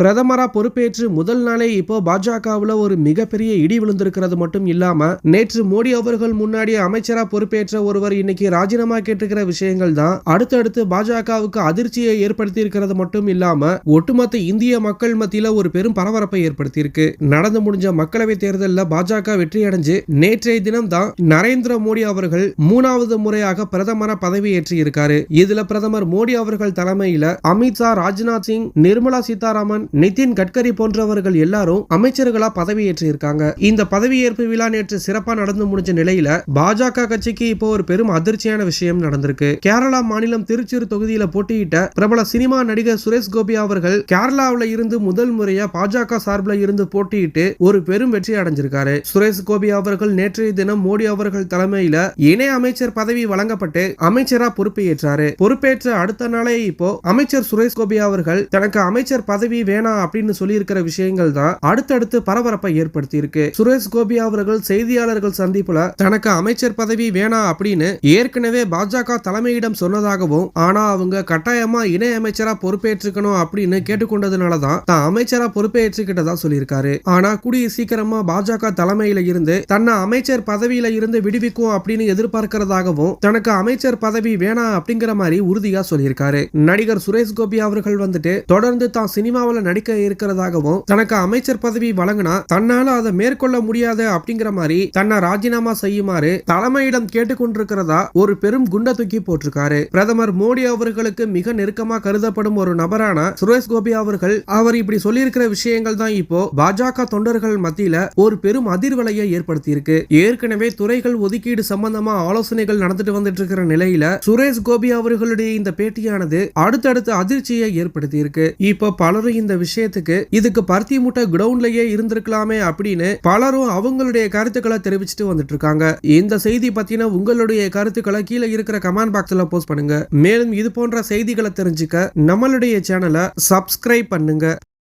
பிரதமராக பொறுப்பேற்று முதல் நாளே இப்போ பாஜகவில் ஒரு மிகப்பெரிய இடி விழுந்திருக்கிறது மட்டும் இல்லாமல் நேற்று மோடி அவர்கள் முன்னாடி அமைச்சராக பொறுப்பேற்ற ஒருவர் இன்னைக்கு ராஜினாமா கேட்டிருக்கிற விஷயங்கள் தான் அடுத்தடுத்து பாஜகவுக்கு அதிர்ச்சியை ஏற்படுத்தி இருக்கிறது மட்டும் இல்லாமல் ஒட்டுமொத்த இந்திய மக்கள் மத்தியில் ஒரு பெரும் பரபரப்பை ஏற்படுத்தியிருக்கு. நடந்து முடிஞ்ச மக்களவை தேர்தலில் பாஜக வெற்றி அடைஞ்சு நேற்றைய தினம் தான் நரேந்திர மோடி அவர்கள் மூணாவது முறையாக பிரதமராக பதவியேற்றி இருக்காரு இதுல பிரதமர் மோடி அவர்கள் தலைமையில் அமித்ஷா ராஜ்நாத் சிங் நிர்மலா சீதாராமன் நிதின் கட்கரி போன்றவர்கள் எல்லாரும் அமைச்சர்களா பதவியேற்று இருக்காங்க இந்த பதவியேற்பு விழா நேற்று சிறப்பா நடந்து முடிஞ்ச நிலையில பாஜக கட்சிக்கு இப்போ ஒரு பெரும் அதிர்ச்சியான விஷயம் நடந்திருக்கு. கேரளா மாநிலம் திருச்சூர் தொகுதியில போட்டியிட்ட பிரபல சினிமா நடிகர் சுரேஷ் கோபி அவர்கள் கேரளாவுல இருந்து முதல் முறையா பாஜக சார்பில் இருந்து போட்டியிட்டு ஒரு பெரும் வெற்றி அடைஞ்சிருக்காரு. சுரேஷ் கோபி அவர்கள் நேற்றைய தினம் மோடி அவர்கள் தலைமையில இணை அமைச்சர் பதவி வழங்கப்பட்டு அமைச்சரா பொறுப்பு ஏற்றாரு பொறுப்பேற்ற அடுத்த நாளே இப்போ அமைச்சர் சுரேஷ் கோபி அவர்கள் தனக்கு அமைச்சர் பதவி வேணாம் அப்படின்னு சொல்லியிருக்கிற விஷயங்கள் தான் அடுத்தடுத்து பரபரப்பை ஏற்படுத்தி இருக்கு சுரேஷ் கோபி அவர்கள் செய்தியாளர்கள் சந்திப்புல தனக்கு அமைச்சர் பதவி வேணாம் அப்படின்னு ஏற்கனவே பாஜக தலைமையிடம் சொன்னதாகவும் ஆனா அவங்க கட்டாயமா இணை அமைச்சரா பொறுப்பேற்றுக்கணும் அப்படின்னு கேட்டுக்கொண்டதுனால தான் தான் அமைச்சரா பொறுப்பேற்றுக்கிட்டதா சொல்லியிருக்காரு. ஆனா கூடிய சீக்கிரமா பாஜக தலைமையில இருந்து தன்னை அமைச்சர் பதவியில இருந்து விடுவிக்கும் அப்படின்னு எதிர்பார்க்கிறதாகவும் தனக்கு அமைச்சர் பதவி வேணாம் அப்படிங்கிற மாதிரி உறுதியா சொல்லியிருக்காரு. நடிகர் சுரேஷ் கோபி அவர்கள் வந்துட்டு தொடர்ந்து தான் சினிமாவில் நடிக்க இருக்கிறதாகவும் தனக்கு அமைச்சர் பதவி வழங்கினா தன்னால அதை மேற்கொள்ள முடியாது அப்படிங்கிற மாதிரி தன்னை ராஜினாமா செய்யுமாறு தலைமையிடம் கேட்டுக்கொண்டிருக்கிறதா ஒரு பெரும் குண்ட தூக்கி போட்டிருக்காரு. பிரதமர் மோடி அவர்களுக்கு மிக நெருக்கமா கருதப்படும் ஒரு நபரான சுரேஷ் கோபி அவர்கள் அவர் இப்படி சொல்லியிருக்கிற விஷயங்கள் தான் இப்போ பாஜக தொண்டர்கள் மத்தியில ஒரு பெரும் அதிர்வலையை ஏற்படுத்தி இருக்கு ஏற்கனவே துறைகள் ஒதுக்கீடு சம்பந்தமா ஆலோசனைகள் நடந்துட்டு வந்துட்டு இருக்கிற நிலையில சுரேஷ் கோபி அவர்களுடைய இந்த பேட்டியானது அடுத்தடுத்து அதிர்ச்சியை ஏற்படுத்தி இருக்கு இப்ப பலரும் இந்த இந்த விஷயத்துக்கு இதுக்கு பருத்தி மூட்டை கிரவுண்ட்லயே இருந்திருக்கலாமே அப்படின்னு பலரும் அவங்களுடைய கருத்துக்களை தெரிவிச்சுட்டு வந்துட்டு இருக்காங்க இந்த செய்தி பத்தின உங்களுடைய கருத்துக்களை கீழே இருக்கிற கமெண்ட் பாக்ஸ்ல போஸ்ட் பண்ணுங்க. மேலும் இது போன்ற செய்திகளை தெரிஞ்சுக்க நம்மளுடைய சேனலை சப்ஸ்கிரைப் பண்ணுங்க.